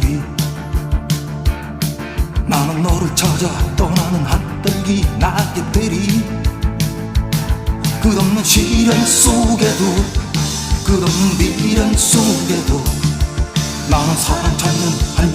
길이 나는 너를 찾아 떠나는 한떨기 날개들이 끝없는 시련 속에도 끝없는 미련 속에도 나는 사랑 찾는 한